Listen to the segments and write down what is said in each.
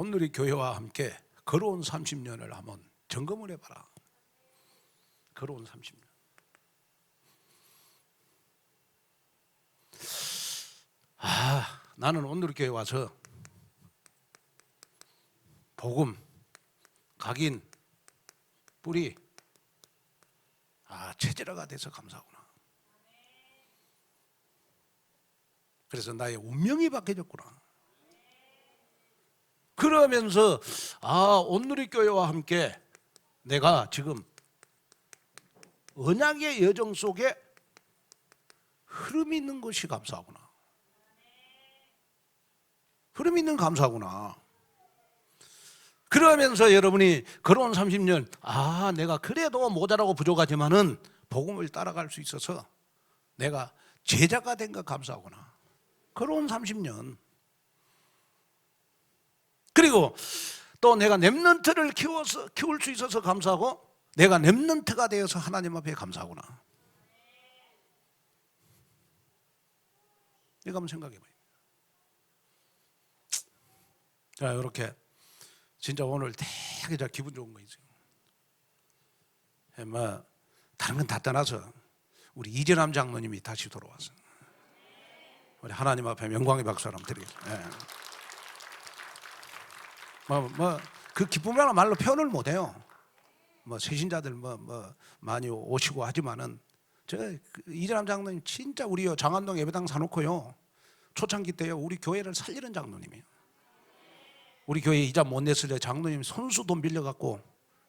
오늘의 교회와 함께 걸어온 30년을 한번 점검을 해봐라. 걸어온 30년. 아, 나는 오늘 교회 와서 복음, 각인, 뿌리, 아 체질화가 돼서 감사하구나. 그래서 나의 운명이 바뀌어졌구나. 그러면서 아 온누리 교회와 함께 내가 지금 언약의 여정 속에 흐름이 있는 것이 감사하구나. 흐름이 있는 감사구나. 그러면서 여러분이 걸어온 30년, 아, 내가 그래도 모자라고 부족하지만은 복음을 따라갈 수 있어서 내가 제자가 된거 감사하구나. 걸어온 30년. 그리고 또 내가 랩런트를 키워서 키울 수 있어서 감사하고 내가 랩런트가 되어서 하나님 앞에 감사하구나. 이거 한번 생각해 봐요. 자, 이렇게 진짜 오늘 되게 자 기분 좋은 거 있어요. 예, 뭐 다른 건 다 떠나서 우리 이재남 장로님이 다시 돌아왔어. 우리 하나님 앞에 명광의 박수 한번 드리겠습니다. 예. 뭐 뭐 그 기쁨이라 말로 표현을 못 해요. 뭐 세신자들 뭐 뭐 많이 오시고 하지만은 저그 이재남 장로님 진짜 우리 장안동 예배당 사놓고요 초창기 때요 우리 교회를 살리는 장로님이에요. 우리 교회 이자 못 냈을 때 장로님 손수 돈 빌려 갖고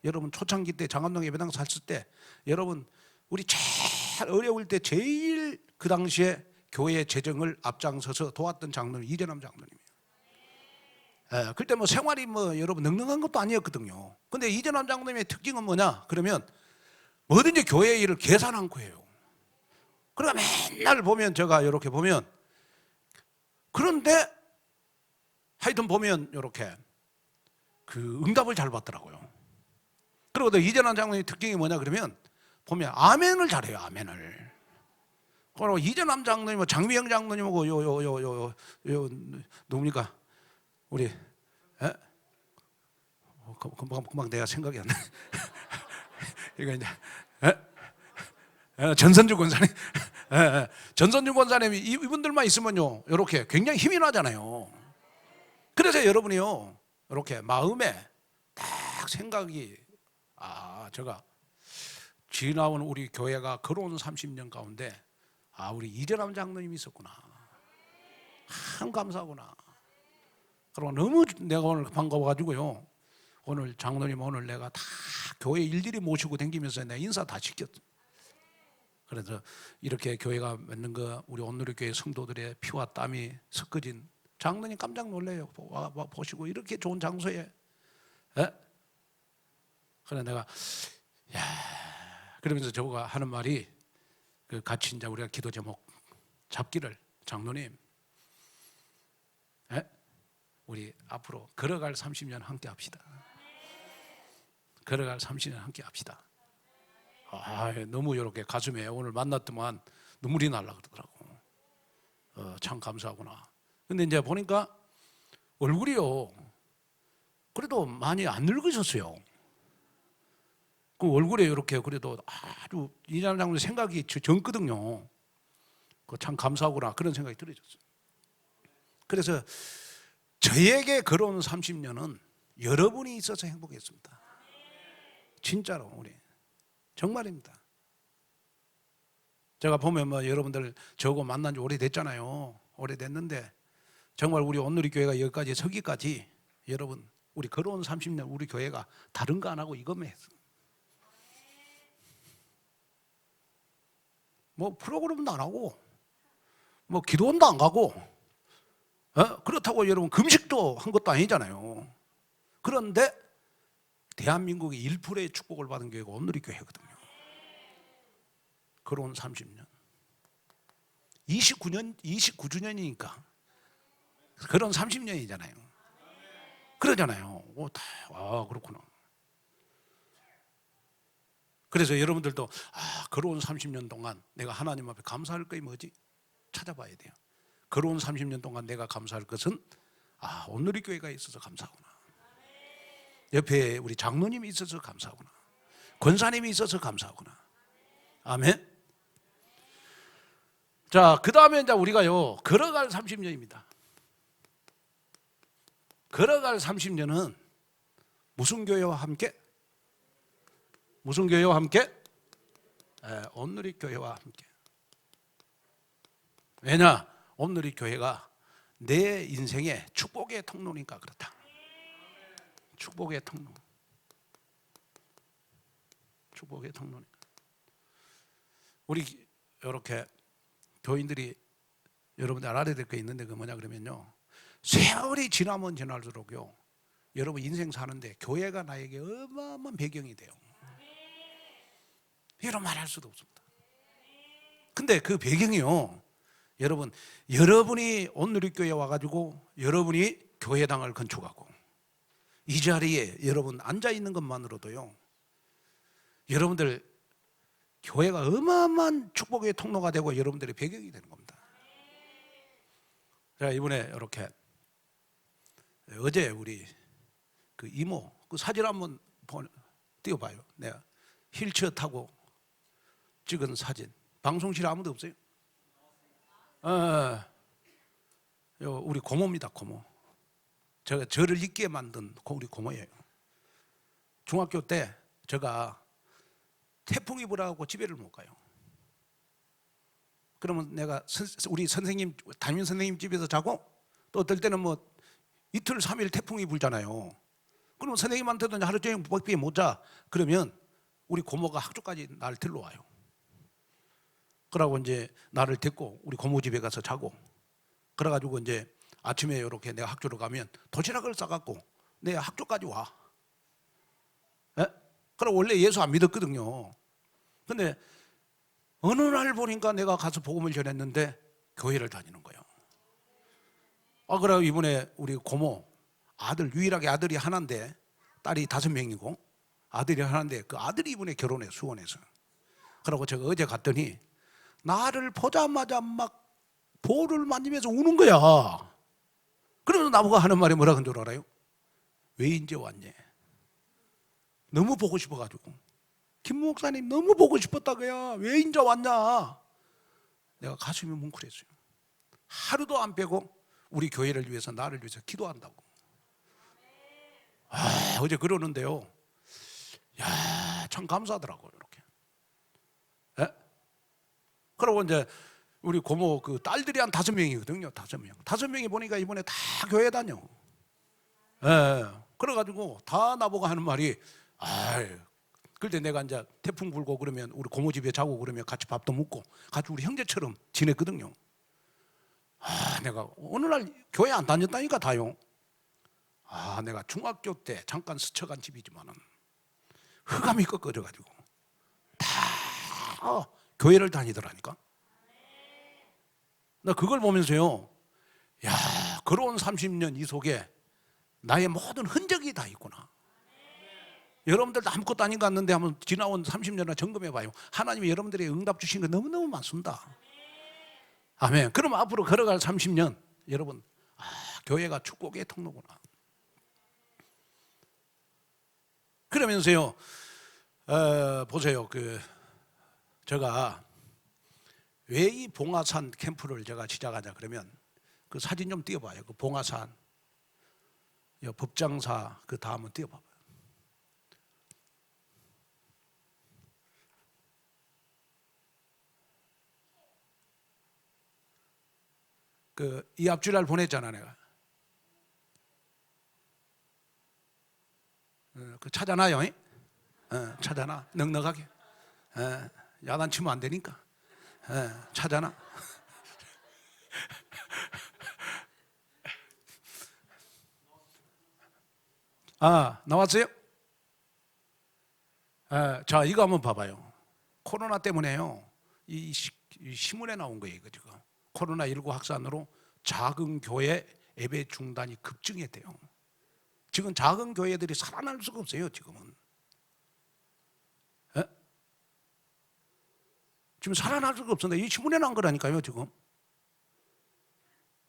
여러분 초창기 때 장안동 예배당 샀을 때 여러분 우리 제일 어려울 때 제일 그 당시에 교회 재정을 앞장서서 도왔던 장로님 이재남 장로님이에요. 예, 그때 뭐 생활이 뭐 여러분 넉넉한 것도 아니었거든요. 근데 이재남 장로님의 특징은 뭐냐? 그러면 뭐든지 교회 일을 계산 않고 해요. 그러니까 맨날 보면 제가 이렇게 보면 그런데 하여튼 보면 이렇게 그 응답을 잘 받더라고요. 그리고 또 이재남 장로의 특징이 뭐냐 그러면 보면 아멘을 잘해요. 아멘을. 그리고 이재남 장로님, 뭐 장미영 장로님하고 요 요 요 요 요 누굽니까? 우리 에? 어, 금- 금방 금방 내가 생각이 안 나. 이거 이제 에? 에, 전선주 권사님, 에, 에. 전선주 권사님이 이- 이분들만 있으면요, 이렇게 굉장히 힘이 나잖아요. 그래서 여러분이요, 이렇게 마음에 딱 생각이 아, 제가 지나온 우리 교회가 걸어온 30년 가운데 아, 우리 이재남 장로님이 있었구나. 참 감사하구나. 그리고 너무 내가 오늘 반가워가지고요. 오늘 장로님 오늘 내가 다 교회 일일이 모시고 댕기면서 내 인사 다 시켰어. 그래서 이렇게 교회가 맺는 거 우리 오늘의 교회 성도들의 피와 땀이 섞어진 장로님 깜짝 놀래요. 보- 와, 와 보시고 이렇게 좋은 장소에 에? 그래 내가 야 그러면서 저가 하는 말이 그 같이 이제 우리가 기도 제목 잡기를 장로님 에? 우리 앞으로 걸어갈 30년 함께 합시다. 걸어갈 30년 함께 합시다. 아, 너무 이렇게 가슴에 오늘 만났더만 눈물이 날라 그러더라고. 어, 참 감사하구나. 근데 이제 보니까 얼굴이요. 그래도 많이 안 늙으셨어요. 그 얼굴에 이렇게 그래도 아주 이장 장로 생각이 저- 젊거든요. 그 참 감사하구나 그런 생각이 들어졌어요. 그래서 저에게 걸어온 30년은 여러분이 있어서 행복했습니다. 진짜로 우리 정말입니다. 제가 보면 뭐 여러분들 저거 만난 지 오래됐잖아요. 오래됐는데 정말 우리 온누리 교회가 여기까지 서기까지 여러분 우리 걸어온 30년 우리 교회가 다른 거 안 하고 이것만 했어. 뭐 프로그램도 안 하고 뭐 기도원도 안 가고 어? 그렇다고 여러분 금식도 한 것도 아니잖아요. 그런데 대한민국의 1%의 축복을 받은 교회가 온누리 교회거든요. 그런 30년. 29년 29주년이니까 그런 30년이잖아요. 그러잖아요. 오, 다, 아, 그렇구나. 그래서 여러분들도 아, 걸어온 30년 동안 내가 하나님 앞에 감사할 것이 뭐지? 찾아봐야 돼요. 걸어온 30년 동안 내가 감사할 것은 아, 오늘의 교회가 있어서 감사하구나. 옆에 우리 장로님이 있어서 감사하구나. 권사님이 있어서 감사하구나. 아멘. 자, 그 다음에 이제 우리가요, 걸어갈 30년입니다. 걸어갈 30년은 무슨 교회와 함께? 무슨 교회와 함께? 예, 온누리 교회와 함께. 왜냐? 온누리 교회가 내 인생의 축복의 통로니까 그렇다. 축복의 통로. 축복의 통로니까. 우리 이렇게 교인들이 여러분들 알아야 될 게 있는데 그 뭐냐 그러면요. 세월이 지나면 지날수록요. 여러분 인생 사는데 교회가 나에게 어마어마한 배경이 돼요. 이런 말할 수도 없습니다. 근데 그 배경이요. 여러분, 여러분이 온누리교회 와가지고 여러분이 교회당을 건축하고 이 자리에 여러분 앉아 있는 것만으로도요. 여러분들 교회가 어마어마한 축복의 통로가 되고 여러분들의 배경이 되는 겁니다. 제가 이번에 이렇게 어제 우리 그 이모 그 사진 한번 보- 띄워봐요. 내가 휠체어 타고 찍은 사진. 방송실에 아무도 없어요? 어, 요 우리 고모입니다, 고모. 제가 저를 있게 만든 고- 우리 고모예요. 중학교 때 제가 태풍이 불어가고 집에를 못 가요. 그러면 내가 선- 우리 선생님 담임 선생님 집에서 자고 또 어떨 때는 뭐 이틀 삼일 태풍이 불잖아요. 그럼 선생님한테도 하루 종일 밖에 못 자. 그러면 우리 고모가 학교까지 날 들러 와요. 그러고 이제 나를 데리고 우리 고모 집에 가서 자고 그래가지고 이제 아침에 이렇게 내가 학교로 가면 도시락을 싸갖고 내 학교까지 와. 예? 그럼 원래 예수 안 믿었거든요. 근데 어느 날 보니까 내가 가서 복음을 전했는데 교회를 다니는 거예요. 아, 그래 이번에 우리 고모 아들 유일하게 아들이 하나인데 딸이 다섯 명이고 아들이 하나인데 그 아들이 이번에 결혼해 수원에서. 그러고 제가 어제 갔더니 나를 보자마자 막 볼을 만지면서 우는 거야. 그러면서 나보고 하는 말이 뭐라 그런 줄 알아요? 왜 이제 왔냐? 너무 보고 싶어가지고. 김 목사님 너무 보고 싶었다고요. 왜 이제 왔냐? 내가 가슴이 뭉클했어요. 하루도 안 빼고 우리 교회를 위해서 나를 위해서 기도한다고. 아, 어제 그러는데요. 야, 참 감사하더라고요. 이렇게. 예? 그러고 이제 우리 고모 그 딸들이 한 다섯 명이거든요. 다섯 명. 다섯 명이 보니까 이번에 다 교회 다녀. 예. 그래가지고 다 나보고 하는 말이, 아이, 그때 내가 이제 태풍 불고 그러면 우리 고모 집에 자고 그러면 같이 밥도 먹고 같이 우리 형제처럼 지냈거든요. 아, 내가 어느 날 교회 안 다녔다니까 다요. 아, 내가 중학교 때 잠깐 스쳐간 집이지만은 흑암이 꺾어져 가지고 다 어, 교회를 다니더라니까. 나 그걸 보면서요. 야, 걸어온 30년 이 속에 나의 모든 흔적이 다 있구나. 여러분들도 아무것도 아닌 것 같는데 한번 지나온 30년을 점검해 봐요. 하나님이 여러분들의 응답 주신 거 너무너무 많습니다. 아멘. 그럼 앞으로 걸어갈 30년 여러분 아, 교회가 축복의 통로구나. 그러면서요. 어, 보세요. 그 제가 왜 이 봉화산 캠프를 제가 시작하자 그러면 그 사진 좀 띄워봐요. 그 봉화산 여 법장사 그 다음은 띄워봐봐요. 그이 앞줄알 보냈잖아 내가. 어, 그 찾아놔요. 이? 어, 찾아놔 넉넉하게. 어, 야단 치면 안 되니까. 어, 찾아놔. 아 나왔어요? 에, 자 이거 한번 봐봐요. 코로나 때문에요. 이, 시, 이 신문에 나온 거예요. 이거 지금 코로나 19 확산으로 작은 교회 예배 중단이 급증했대요. 지금 작은 교회들이 살아날 수가 없어요. 지금은 지금 살아날 수가 없습니다. 이 신문에 나온 거라니까요. 지금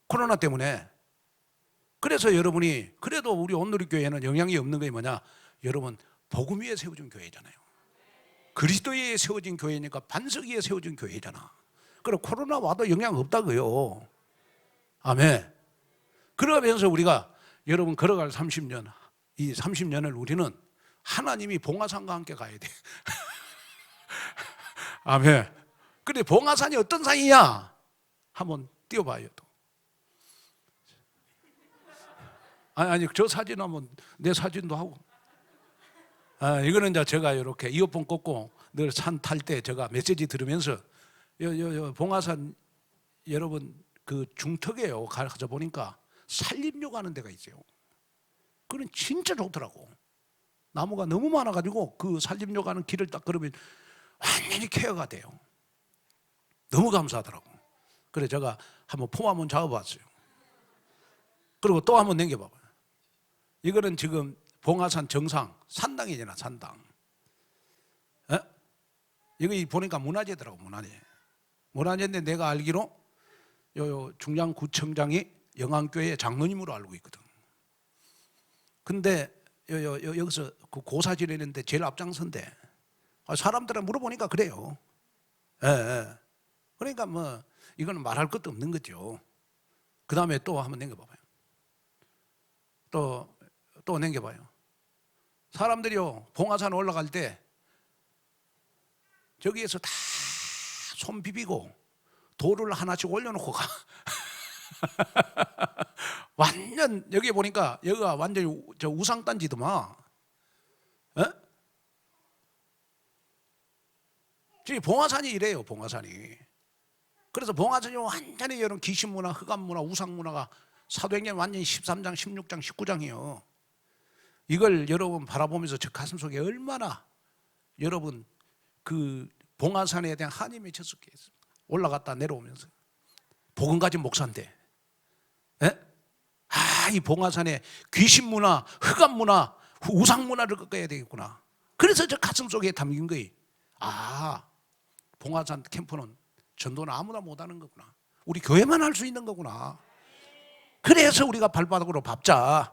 코로나 때문에 그래서 여러분이 그래도 우리 온누리 교회는 영향이 없는 게 뭐냐? 여러분 복음 위에 세워진 교회잖아요. 그리스도에 세워진 교회니까 반석 위에 세워진 교회잖아. 그래 코로나 와도 영향 없다고요. 아멘. 그러면서 우리가 여러분 걸어갈 30년, 이 30년을 우리는 하나님이 봉화산과 함께 가야 돼. 아멘. 근데 봉화산이 어떤 산이냐? 한번 띄워봐요. 또. 아니, 아니, 저 사진 한번 내 사진도 하고. 아, 이거는 이제 제가 이렇게 이어폰 꽂고 늘 산 탈 때 제가 메시지 들으면서 요, 요, 요 봉화산 여러분 그 중턱에요. 가서 보니까 산림욕 하는 데가 있어요. 그건 진짜 좋더라고. 나무가 너무 많아가지고 그 산림욕 하는 길을 딱 걸으면 완전히 케어가 돼요. 너무 감사하더라고. 그래 제가 한번 폼 한번 잡아봤어요. 그리고 또 한번 넘겨봐봐요. 이거는 지금 봉화산 정상 산당이잖아 산당. 에? 이거 이 보니까 문화재더라고 문화재. 문화재인데 내가 알기로 요, 요 중량구청장이 영안교회 장로님으로 알고 있거든. 근데 요, 요, 요, 여기서 그 고사 지내는데 제일 앞장선데 아, 사람들한테 물어보니까 그래요. 예, 예. 그러니까 뭐 이거는 말할 것도 없는 거죠. 그 다음에 또 한번 넘겨봐봐요. 또, 또 넘겨봐요. 사람들이요, 봉화산 올라갈 때 저기에서 다 손 비비고 돌을 하나씩 올려놓고 가. 완전 여기 보니까 여기가 완전히 저 우상단지더만. 어? 지금 봉화산이 이래요, 봉화산이. 그래서 봉화산이 완전히 이런 귀신문화, 흑암문화, 우상문화가 사도행전 완전히 13장, 16장, 19장이에요. 이걸 여러분 바라보면서 저 가슴 속에 얼마나 여러분 그 봉화산에 대한 한이 맺혔었겠습니까? 올라갔다 내려오면서 복음 가진 목사인데, 에? 아, 이 봉화산에 귀신 문화, 흑암 문화, 우상 문화를 꺾어야 되겠구나. 그래서 저 가슴 속에 담긴 거예요. 아, 봉화산 캠프는 전도는 아무나 못하는 거구나. 우리 교회만 할 수 있는 거구나. 그래서 우리가 발바닥으로 밟자.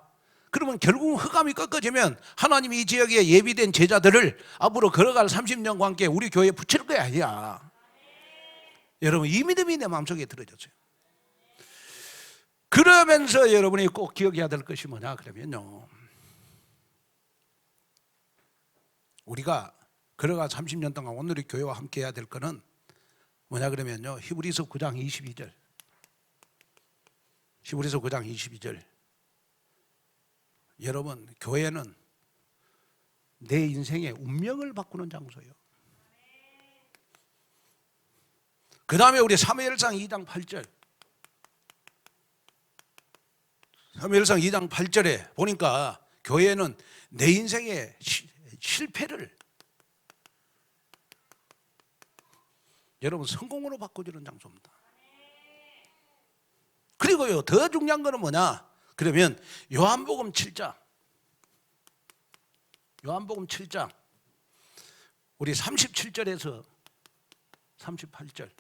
그러면 결국 흑암이 꺾어지면 하나님이 이 지역에 예비된 제자들을 앞으로 걸어갈 30년과 함께 우리 교회에 붙일 거야, 아니야. 여러분, 이 믿음이 내 마음속에 들어졌어요. 그러면서 여러분이 꼭 기억해야 될 것이 뭐냐, 그러면요. 우리가 걸어갈 30년 동안 오늘의 교회와 함께 해야 될 거는 뭐냐, 그러면요. 히브리서 9장 22절. 히브리서 9장 22절. 여러분, 교회는 내 인생의 운명을 바꾸는 장소예요. 그 다음에 우리 사무엘상 2장 8절. 사무엘상 2장 8절에 보니까 교회는 내 인생의 시- 실패를 여러분 성공으로 바꿔주는 장소입니다. 그리고요 더 중요한 거는 뭐냐? 그러면 요한복음 7장 요한복음 7장 우리 37절에서 38절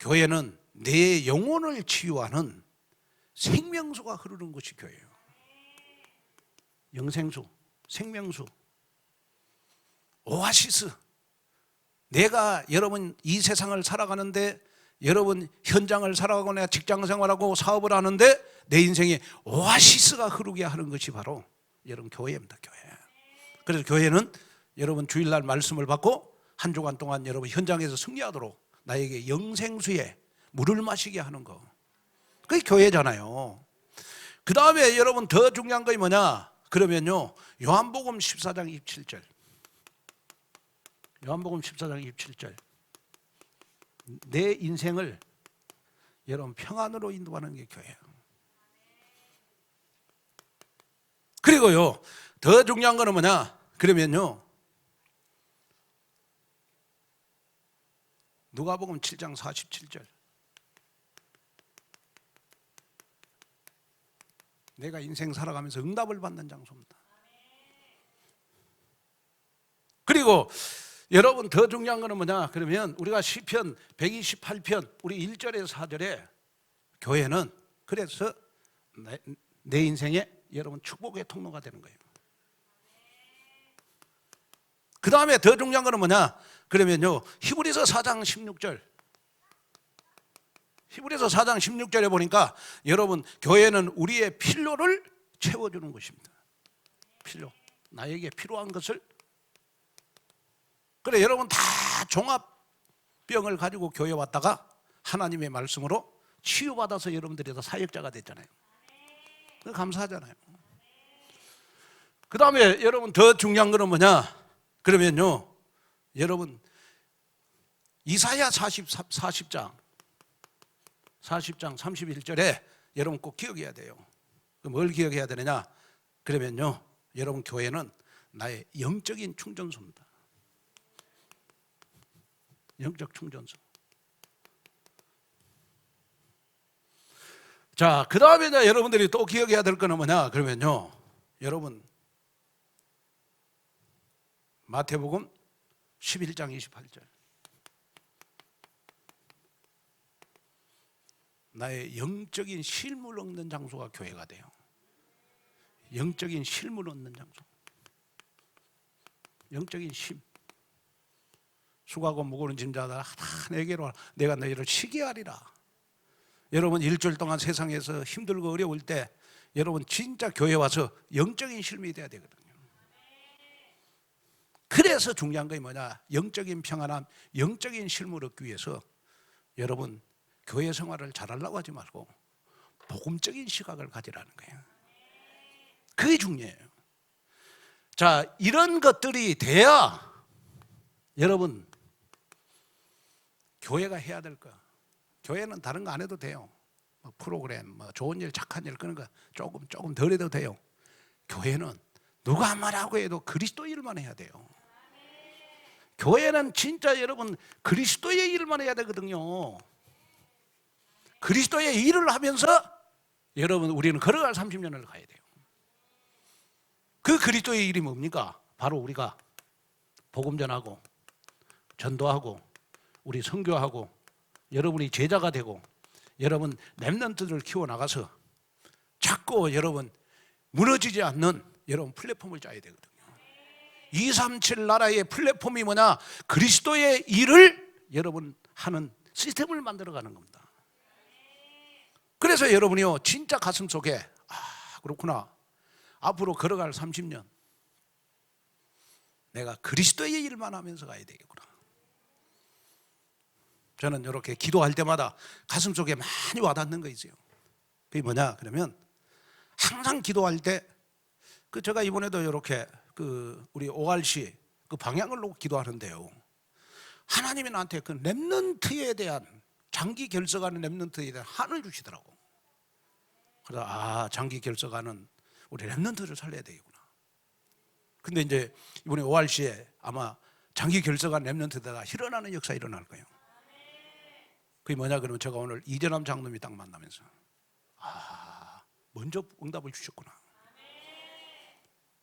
교회는 내 영혼을 치유하는 생명수가 흐르는 곳이 교회예요. 영생수, 생명수, 오아시스. 내가 여러분 이 세상을 살아가는데 여러분 현장을 살아가거나 직장 생활하고 사업을 하는데 내 인생에 오아시스가 흐르게 하는 것이 바로 여러분 교회입니다. 교회. 그래서 교회는 여러분 주일날 말씀을 받고 한 주간 동안 여러분 현장에서 승리하도록 나에게 영생수에 물을 마시게 하는 거. 그게 교회잖아요. 그 다음에 여러분 더 중요한 것이 뭐냐? 그러면요. 요한복음 14장 27절. 요한복음 14장 27절. 내 인생을 여러분 평안으로 인도하는 게 교회예요. 그리고요. 더 중요한 거는 뭐냐? 그러면요. 누가복음 7장 47절. 내가 인생 살아가면서 응답을 받는 장소입니다. 그리고 여러분 더 중요한 거는 뭐냐? 그러면 우리가 시편 128편 우리 1절에서 4절에 교회는 그래서 내, 내 인생에 여러분 축복의 통로가 되는 거예요. 그 다음에 더 중요한 거는 뭐냐? 그러면요 히브리서 4장 16절 히브리서 4장 16절에 보니까 여러분 교회는 우리의 필요를 채워주는 것입니다. 필요 나에게 필요한 것을 그래 여러분 다 종합병을 가지고 교회 왔다가 하나님의 말씀으로 치유받아서 여러분들이 다 사역자가 됐잖아요. 그 감사하잖아요. 그 다음에 여러분 더 중요한 거는 뭐냐? 그러면요, 여러분 이사야 40, 40장 40장 31절에 여러분 꼭 기억해야 돼요. 그뭘 기억해야 되느냐? 그러면요, 여러분 교회는 나의 영적인 충전소입니다. 영적 충전소. 자, 그 다음에 여러분들이 또 기억해야 될 거는 뭐냐? 그러면요, 여러분 마태복음 11장 28절. 나의 영적인 실물 얻는 장소가 교회가 돼요. 영적인 실물 얻는 장소. 영적인 심. 수고하고 무거운 짐자다 다 내게로. 내가 너희를 쉬게 하리라. 여러분 일주일 동안 세상에서 힘들고 어려울 때 여러분 진짜 교회 와서 영적인 실물이 돼야 되거든요. 그래서 중요한 게 뭐냐? 영적인 평안함, 영적인 실물을 얻기 위해서 여러분 교회 생활을 잘하려고 하지 말고 복음적인 시각을 가지라는 거예요. 그게 중요해요. 자, 이런 것들이 돼야 여러분 교회가 해야 될 거. 교회는 다른 거 안 해도 돼요. 뭐 프로그램, 뭐 좋은 일, 착한 일 그런 거 조금 조금 덜 해도 돼요. 교회는 누가 말하고 해도 그리스도 일만 해야 돼요. 교회는 진짜 여러분 그리스도의 일만 해야 되거든요. 그리스도의 일을 하면서 여러분 우리는 걸어갈 30년을 가야 돼요. 그 그리스도의 일이 뭡니까? 바로 우리가 복음 전하고 전도하고 우리 선교하고 여러분이 제자가 되고 여러분 렘넌트들을 키워 나가서 자꾸 여러분 무너지지 않는 여러분 플랫폼을 짜야 되거든요. 237 나라의 플랫폼이 뭐냐? 그리스도의 일을 여러분 하는 시스템을 만들어 가는 겁니다. 그래서 여러분이요, 진짜 가슴 속에, 아, 그렇구나. 앞으로 걸어갈 30년. 내가 그리스도의 일만 하면서 가야 되겠구나. 저는 이렇게 기도할 때마다 가슴 속에 많이 와닿는 거 있어요. 그게 뭐냐? 그러면 항상 기도할 때, 그 제가 이번에도 이렇게 그 우리 ORC 그 방향을 놓고 기도하는데요. 하나님이 나한테 그 랩런트에 대한 장기 결석하는 랩런트에 대한 한을 주시더라고. 그래서 아 장기 결석하는 우리 랩런트를 살려야 되겠구나. 근데 이제 이번에 ORC에 아마 장기 결석한 랩런트다가 일어나는 역사 일어날 거예요. 그게 뭐냐 그러면 제가 오늘 이재남 장로님이 딱 만나면서 아 먼저 응답을 주셨구나.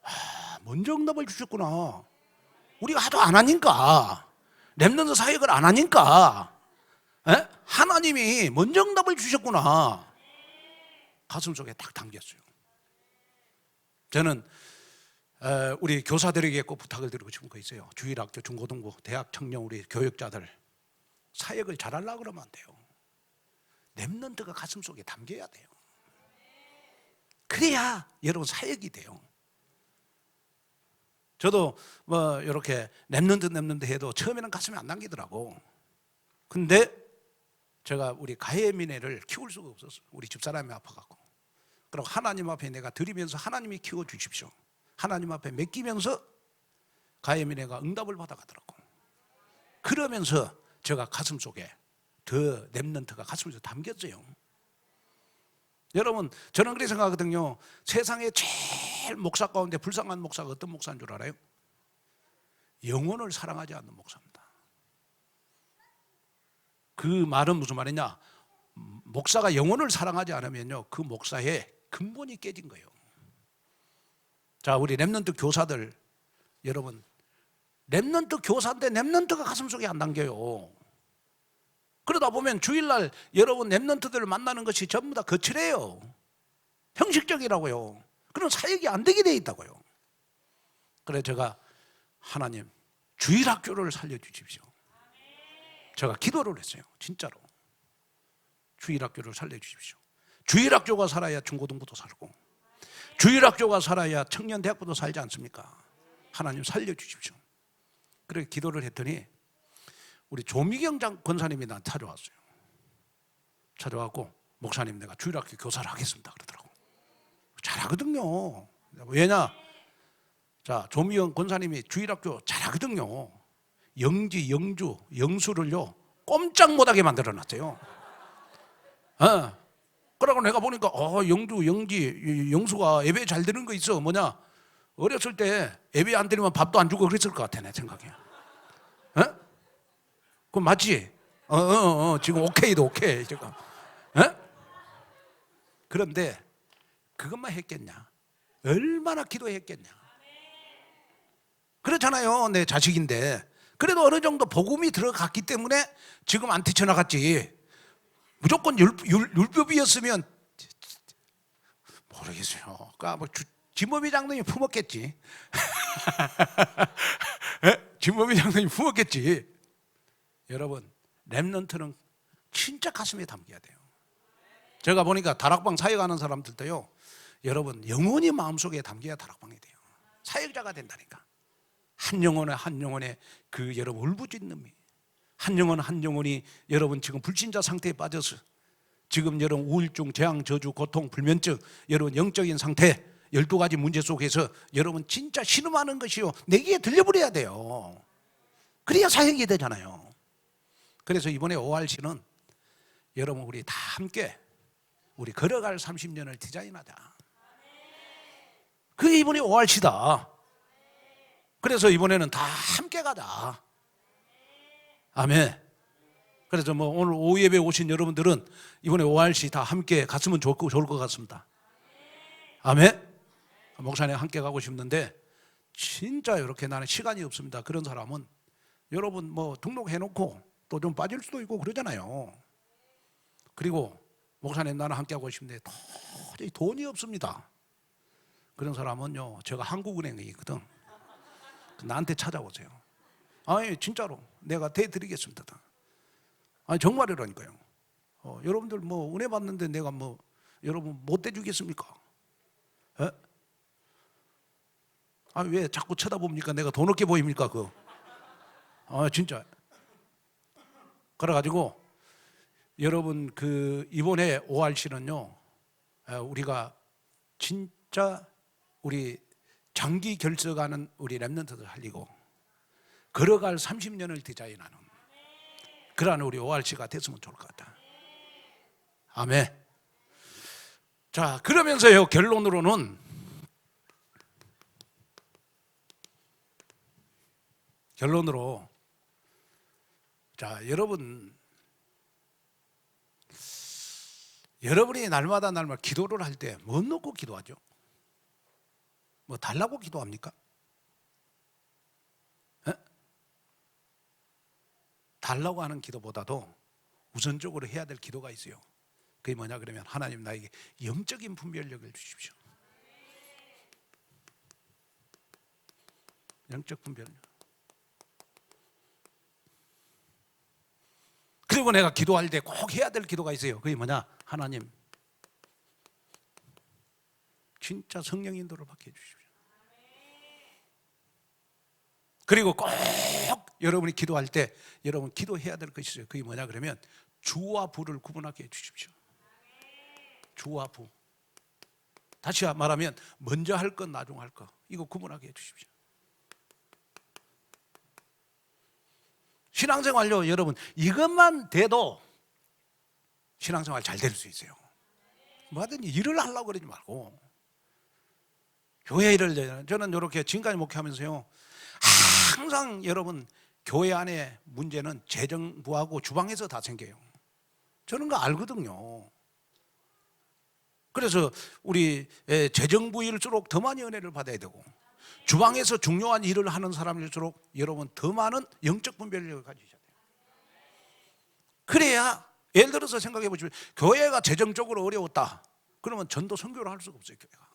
아 먼저 응답을 주셨구나. 우리가 하도 안 하니까 랩런트 사역을 안 하니까 에? 하나님이 먼저 응답을 주셨구나. 가슴 속에 딱 담겼어요. 저는 에, 우리 교사들에게 꼭 부탁을 드리고 싶은 거 있어요. 주일학교, 중고등부, 대학 청년 우리 교육자들 사역을 잘하려고 그러면 안 돼요. 랩런트가 가슴 속에 담겨야 돼요. 그래야 여러분 사역이 돼요. 저도 뭐 이렇게 랩런트 랩런트 해도 처음에는 가슴에 안 담기더라고. 근데 제가 우리 가해민혜를 키울 수가 없었어요. 우리 집사람이 아파갖고. 그리고 하나님 앞에 내가 드리면서 하나님이 키워 주십시오. 하나님 앞에 맡기면서 가해민혜가 응답을 받아가더라고. 그러면서 제가 가슴 속에 더 랩런트가 가슴 속에 담겼어요. 여러분, 저는 그렇게 생각하거든요. 세상에 제일 목사 가운데 불쌍한 목사가 어떤 목사인 줄 알아요? 영혼을 사랑하지 않는 목사입니다. 그 말은 무슨 말이냐? 목사가 영혼을 사랑하지 않으면요, 그 목사의 근본이 깨진 거예요. 자, 우리 랩런트 교사들 여러분, 랩런트 교사인데 랩런트가 가슴 속에 안 담겨요. 그러다 보면 주일날 여러분 랩런트들을 만나는 것이 전부 다 거칠해요. 형식적이라고요. 그런 사역이 안 되게 돼 있다고요. 그래 제가 하나님 주일 학교를 살려 주십시오. 제가 기도를 했어요. 진짜로. 주일 학교를 살려 주십시오. 주일 학교가 살아야 중고등부도 살고 주일 학교가 살아야 청년 대학부도 살지 않습니까? 하나님 살려 주십시오. 그렇게 기도를 했더니 우리 조미경 장 권사님이 난 찾아왔어요. 찾아왔고 목사님 내가 주일학교 교사를 하겠습니다 그러더라고. 잘하거든요. 왜냐? 자 조미경 권사님이 주일학교 잘하거든요. 영지, 영주, 영수를요 꼼짝 못하게 만들어놨어요. 어. 그러고 내가 보니까 어 영주, 영지, 영수가 예배 잘 드는 거 있어 뭐냐? 어렸을 때 예배 안 드리면 밥도 안 주고 그랬을 것 같아 내 생각에. 어? 그건 맞지? 어, 어, 어, 지금 오케이도 오케이 지금. 어? 그런데 그것만 했겠냐? 얼마나 기도했겠냐? 그렇잖아요. 내 자식인데. 그래도 어느 정도 복음이 들어갔기 때문에 지금 안 뛰쳐나갔지. 무조건 율, 율, 율법이었으면 모르겠어요. 그러니까 뭐 주, 진범이 장로님 품었겠지. 에? 진범이 장로님 품었겠지. 여러분, 랩런트는 진짜 가슴에 담겨야 돼요. 제가 보니까 다락방 사역하는 사람들도요. 여러분, 영원히 마음속에 담겨야 다락방이 돼요. 사역자가 된다니까. 한 영혼에 한 영혼에 그 여러분 울부짖는 미. 한 영혼 한 영혼이 여러분 지금 불신자 상태에 빠져서 지금 여러분 우울증, 재앙, 저주, 고통, 불면증, 여러분 영적인 상태 12가지 문제 속에서 여러분 진짜 신음하는 것이요. 내게 들려버려야 돼요. 그래야 사역이 되잖아요. 그래서 이번에 ORC는 여러분 우리 다 함께 우리 걸어갈 30년을 디자인하자. 그게 이번에 ORC다. 그래서 이번에는 다 함께 가자. 아멘. 그래서 뭐 오늘 오후 예배 오신 여러분들은 이번에 ORC 다 함께 갔으면 좋을 것 같습니다. 아멘. 목사님 함께 가고 싶는데 진짜 이렇게 나는 시간이 없습니다. 그런 사람은 여러분 뭐 등록해 놓고 또 좀 빠질 수도 있고 그러잖아요. 그리고 목사님 나는 함께 하고 싶은데 도저히 돈이 없습니다. 그런 사람은요 제가 한국은행에 있거든. 나한테 찾아오세요. 아니 진짜로 내가 대드리겠습니다. 아니 정말이라니까요. 어, 여러분들 뭐 은혜 받는데 내가 뭐 여러분 못 대주겠습니까? 에? 아 왜 자꾸 쳐다봅니까? 내가 돈 없게 보입니까? 그? 아 진짜. 그래가지고 여러분 그 이번에 ORC는요 우리가 진짜 우리 장기 결석하는 우리 랩런트들 살리고 걸어갈 30년을 디자인하는 그러한 우리 ORC가 됐으면 좋을 것 같다. 아멘. 자 그러면서요 결론으로는 결론으로 자 여러분 여러분이 날마다 날마다 기도를 할 때 뭐 놓고 기도하죠? 뭐 달라고 기도합니까? 에? 달라고 하는 기도보다도 우선적으로 해야 될 기도가 있어요. 그게 뭐냐 그러면 하나님 나에게 영적인 분별력을 주십시오. 영적 분별력. 그리고 내가 기도할 때 꼭 해야 될 기도가 있어요. 그게 뭐냐? 하나님 진짜 성령 인도를 받게 해주십시오. 그리고 꼭 여러분이 기도할 때 여러분 기도해야 될 것이 있어요. 그게 뭐냐 그러면 주와 부를 구분하게 해주십시오. 주와 부. 다시 말하면 먼저 할 것, 나중 할 것. 이거 구분하게 해주십시오. 신앙생활요, 여러분 이것만 돼도 신앙생활 잘 될 수 있어요. 뭐든지 일을 하려고 그러지 말고 교회 일을 저는 이렇게 지금까지 목회하면서요 항상 여러분 교회 안에 문제는 재정부하고 주방에서 다 생겨요. 저는 거 알거든요. 그래서 우리 예, 재정부일수록 더 많이 은혜를 받아야 되고 주방에서 중요한 일을 하는 사람일수록 여러분 더 많은 영적 분별력을 가지셔야 돼요. 그래야 예를 들어서 생각해 보시면 교회가 재정적으로 어려웠다. 그러면 전도 선교를 할 수가 없어요, 교회가.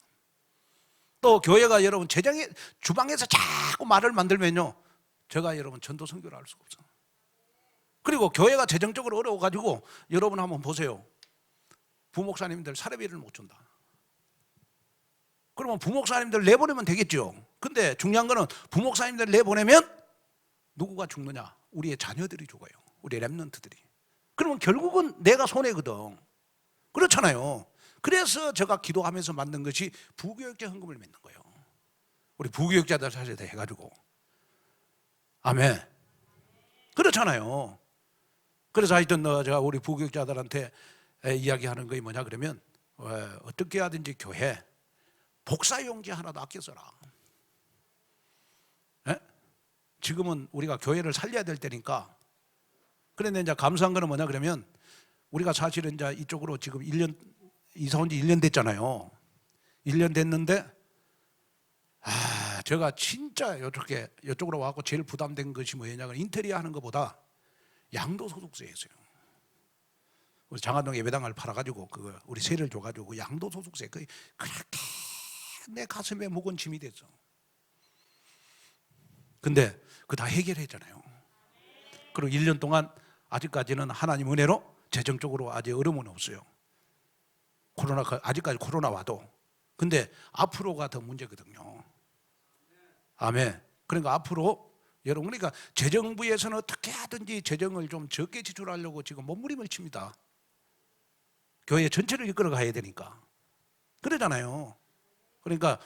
또 교회가 여러분 재정에 주방에서 자꾸 말을 만들면요. 제가 여러분 전도 선교를 할 수가 없어. 그리고 교회가 재정적으로 어려워 가지고 여러분 한번 보세요. 부목사님들 사례비를 못 준다. 그러면 부목사님들 내보내면 되겠죠. 근데 중요한 거는 부목사님들 내보내면 누구가 죽느냐? 우리의 자녀들이 죽어요. 우리 랩런트들이. 그러면 결국은 내가 손해거든. 그렇잖아요. 그래서 제가 기도하면서 만든 것이 부교육자 헌금을 맺는 거예요. 우리 부교육자들 사실 다 해가지고. 아멘. 그렇잖아요. 그래서 하여튼 어, 제가 우리 부교육자들한테 에, 이야기하는 것이 뭐냐 그러면 어, 어떻게 하든지 교회 복사 용지 하나도 아껴 써라. 예? 지금은 우리가 교회를 살려야 될 때니까 그런데 이제 감사한 거는 뭐냐 그러면 우리가 사실은 이제 이쪽으로 지금 1년 이사 온 지 1년 됐잖아요. 1년 됐는데 아, 제가 진짜 이렇게 이쪽으로 와고 제일 부담된 것이 뭐냐 면 인테리어 하는 것보다 양도소득세였어요. 우리 장안동 예배당을 팔아가지고 그거 우리 세를 줘가지고 그 양도소득세 그 그렇게 내 가슴에 묵은 짐이 됐어. 근데 그 다 해결했잖아요. 그리고 1년 동안 아직까지는 하나님 은혜로 재정적으로 아직 어려움은 없어요. 코로나가 아직까지 코로나 와도 근데 앞으로가 더 문제거든요. 아멘. 그러니까 앞으로 여러분 그러니까 재정부에서는 어떻게 하든지 재정을 좀 적게 지출하려고 지금 몸부림을 칩니다. 교회 전체를 이끌어 가야 되니까. 그러잖아요. 그러니까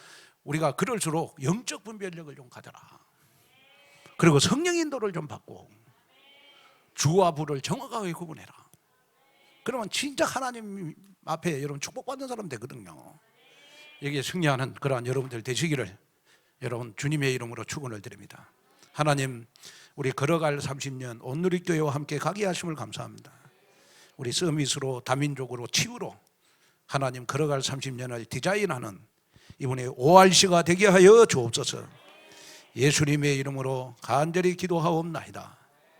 우리가 그럴수록 영적 분별력을 좀 가져라. 그리고 성령 인도를 좀 받고 주와 부를 정확하게 구분해라. 그러면 진짜 하나님 앞에 여러분 축복받는 사람 되거든요. 여기에 승리하는 그러한 여러분들 되시기를 여러분 주님의 이름으로 축원을 드립니다. 하나님 우리 걸어갈 30년 온누리교회와 함께 가게 하심을 감사합니다. 우리 서밋으로 다민족으로 치유로 하나님 걸어갈 30년을 디자인하는 이분의 ORC가 되게 하여 주옵소서. 예수님의 이름으로 간절히 기도하옵나이다.